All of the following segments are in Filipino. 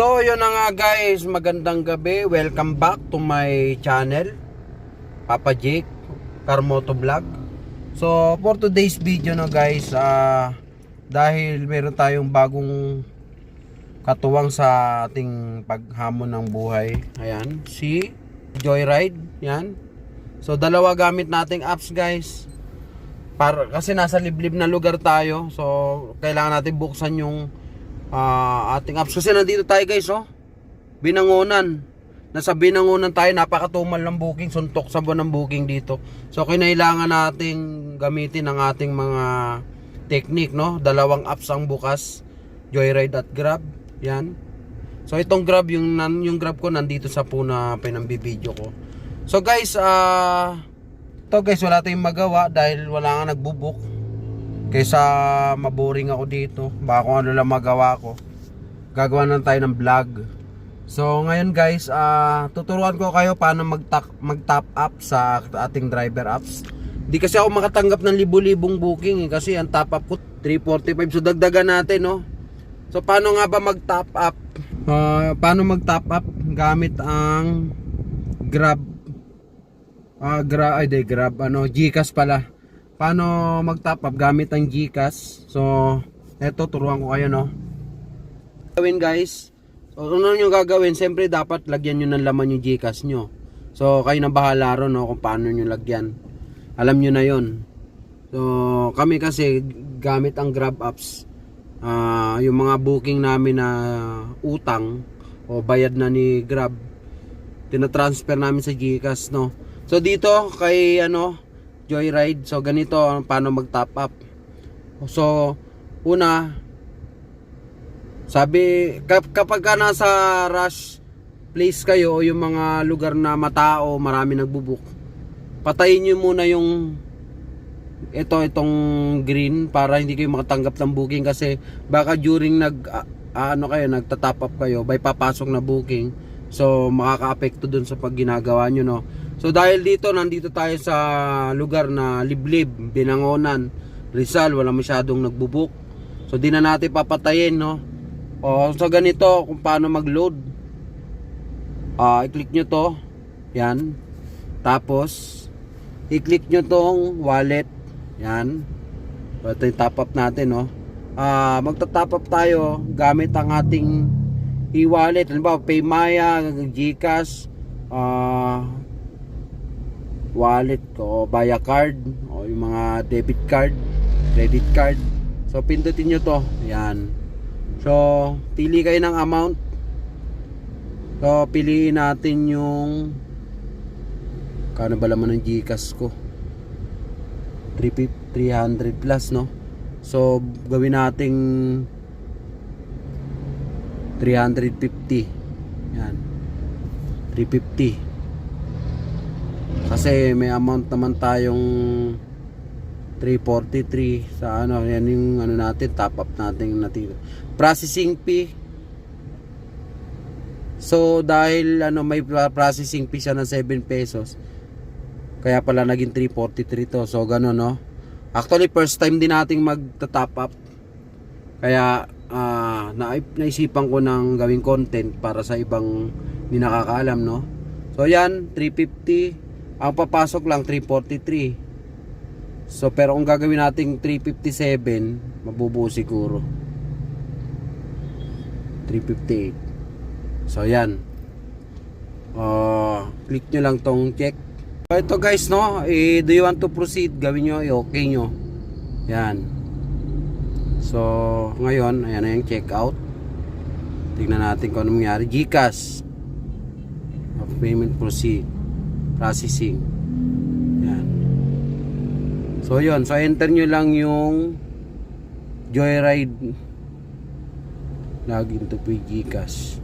So, yun na nga guys, magandang gabi. Welcome back to my channel. Papa Jake, Carmoto Vlog. So, for today's video na guys, ah dahil meron tayong bagong katuwang sa ating paghamon ng buhay. Ayan, si Joyride, yan. So, dalawa gamit nating apps guys. Para, kasi nasa liblib na lugar tayo. So, kailangan natin buksan yung ah, ating apps. Kasi nandito tayo guys, oh. Binangonan. Nasa binangonan tayo, napakatumal ng booking, suntok sa buwan ng booking dito. So, kinailangan nating gamitin ang ating mga technique, no? Dalawang apps ang bukas. Joyride at Grab. Yan. So, itong Grab, yung, yung Grab ko nandito sa puna pinambibideo ko. So, guys, ah... to guys, wala tayong magawa dahil wala nga nagbubook. Kaysa maboring ako dito, baka kung ano lang magawa ko. Gagawa na tayo ng vlog. So ngayon guys, ah tuturuan ko kayo paano mag-top, mag-top up sa ating driver apps. Di kasi ako makatanggap ng libu-libong booking eh, kasi ang top up ko 345 so dagdagan natin no. So paano nga ba mag-top up? Ah, paano mag-top up gamit ang Grab Ah, gra ay di grab ano, GCash pala. Paano mag-top up gamit ang GCash? So, eto turuan ko kayo no. Gawin guys. So, ano nyo gagawin? Siyempre dapat lagyan nyo ng laman yung GCash nyo. So, kayo na bahala ron no kung paano nyo lagyan. Alam nyo na yon. So, kami kasi gamit ang Grab apps. Ah, yung mga booking namin na utang o bayad na ni Grab tinatransfer namin sa GCash no. So dito kay ano Joyride, so ganito ang paano mag-top up. So una sabi kap- kapag ka nasa rush place kayo o yung mga lugar na matao, marami nagbubuk. Patayin niyo muna yung ito itong green para hindi kayo makatanggap ng booking kasi baka during nag ano kayo nagta-top up kayo by papasok na booking so makaka-apekto dun sa pag ginagawa nyo no so dahil dito nandito tayo sa lugar na liblib binangonan Rizal. Wala masyadong nagbubuk so di na natin papatayin no? O so ganito kung paano mag-load. Ah i-click nyo to. Yan. Tapos i-click nyo tong wallet. Yan. So, ito yung top up natin, no? Ah, magta-top up tayo gamit ang ating e-wallet. Halimbawa, Paymaya, Gcash, ah, wallet ko, Via card, o yung mga debit card, credit card. So, pindutin nyo to. Yan. So, pili kayo ng amount. So, piliin natin yung kano ba laman ng Gcash ko? 350 300 plus no so gawin nating 350 yan 350 kasi may amount naman tayong 343 sa ano yan yung ano natin top up natin natira processing fee so dahil ano may processing fee siya ng 7 pesos kaya pala naging 343 to. So gano'n no. Actually first time din nating magta-top up. Kaya na naisipan ko ng gawing content para sa ibang hindi nakakaalam no. So yan 350 ang papasok lang 343. So pero kung gagawin nating 357 mabubuo siguro. 358. So yan. Uh, click nyo lang tong check So, ito guys no, eh, do you want to proceed? Gawin nyo, i-okay nyo. Yan. So, ngayon, ayan na yung check out. Tingnan natin kung ano mangyari. Gcash. Payment proceed. Processing. Yan. So, yun. So, enter nyo lang yung Joyride. Login to pay Gcash.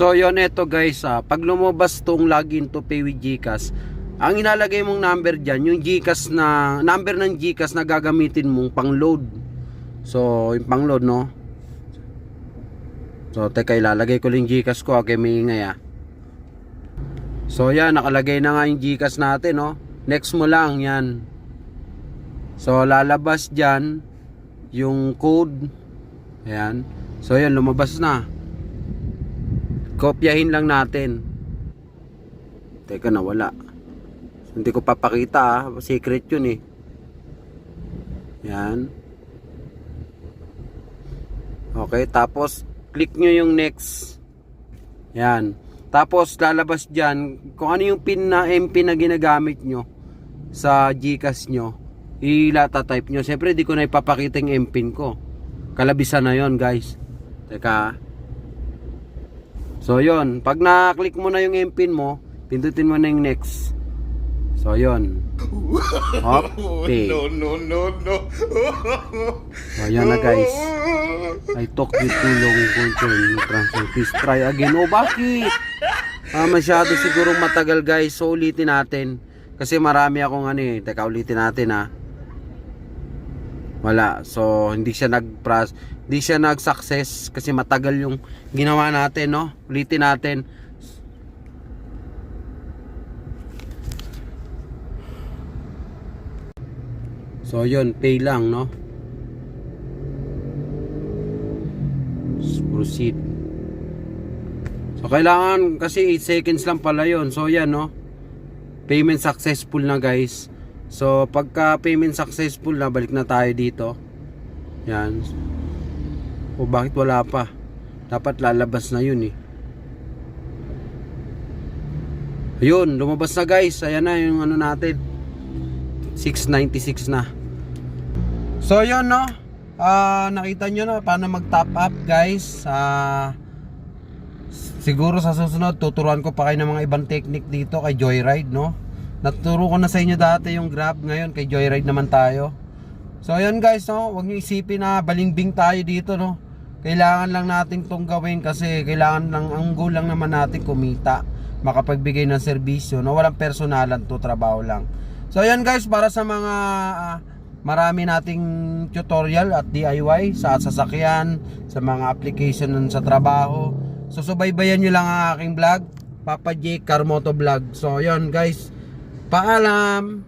So yon eto guys, ah, pag lumabas tong login to pay with GCash, ang inalagay mong number diyan, yung GCash na number ng GCash na gagamitin mong pang-load. So, yung pang-load no. So, teka, ilalagay ko lang yung Gcash ko. Okay, may ingay ah. So, yan. Nakalagay na nga yung Gcash natin, no? Next mo lang, yan. So, lalabas dyan yung code. Ayan. So, yan. Lumabas na. Kopyahin lang natin. Teka, nawala. Hindi ko papakita ah. Secret yun eh. Yan. Okay, tapos click nyo yung next. Yan. Tapos lalabas dyan kung ano yung pin na MP na ginagamit nyo sa Gcash nyo. Ilata type nyo. Siyempre di ko na ipapakita yung MPIN ko. Kalabisan na yon guys. Teka. So yon, pag na-click mo na yung MPIN mo, pindutin mo na yung next. So yon. Hop, pay. no, no, no. So yan na guys. I talk with too long content transfer. Please try again. Oh, bakit? Ah, masyado siguro matagal guys. So ulitin natin. Kasi marami akong ano eh. Teka, ulitin natin ha. Wala. So, hindi siya nag hindi siya nag-success kasi matagal yung ginawa natin, no? Ulitin natin. So, yun, pay lang, no? proceed. So kailangan kasi 8 seconds lang pala 'yon. So yan no. Payment successful na guys. So pagka payment successful na balik na tayo dito. Yan. O bakit wala pa? Dapat lalabas na 'yun eh. Ayun, lumabas na guys. Ayan na yung ano natin. 696 na. So yun no. Ah, nakita nyo na paano mag top up guys. Ah, siguro sa susunod tuturuan ko pa kayo ng mga ibang technique dito kay Joyride no. Naturo ko na sa inyo dati yung Grab ngayon kay Joyride naman tayo. So ayun guys no, huwag niyo isipin na balingbing tayo dito no. Kailangan lang natin tong gawin kasi kailangan lang ang goal lang naman natin kumita, makapagbigay ng serbisyo no, walang personalan to trabaho lang. So ayun guys, para sa mga ah, marami nating tutorial at DIY sa sasakyan, sa mga application nun sa trabaho. So subaybayan nyo lang ang aking vlog, Papa J Carmoto Vlog. So yun guys, paalam!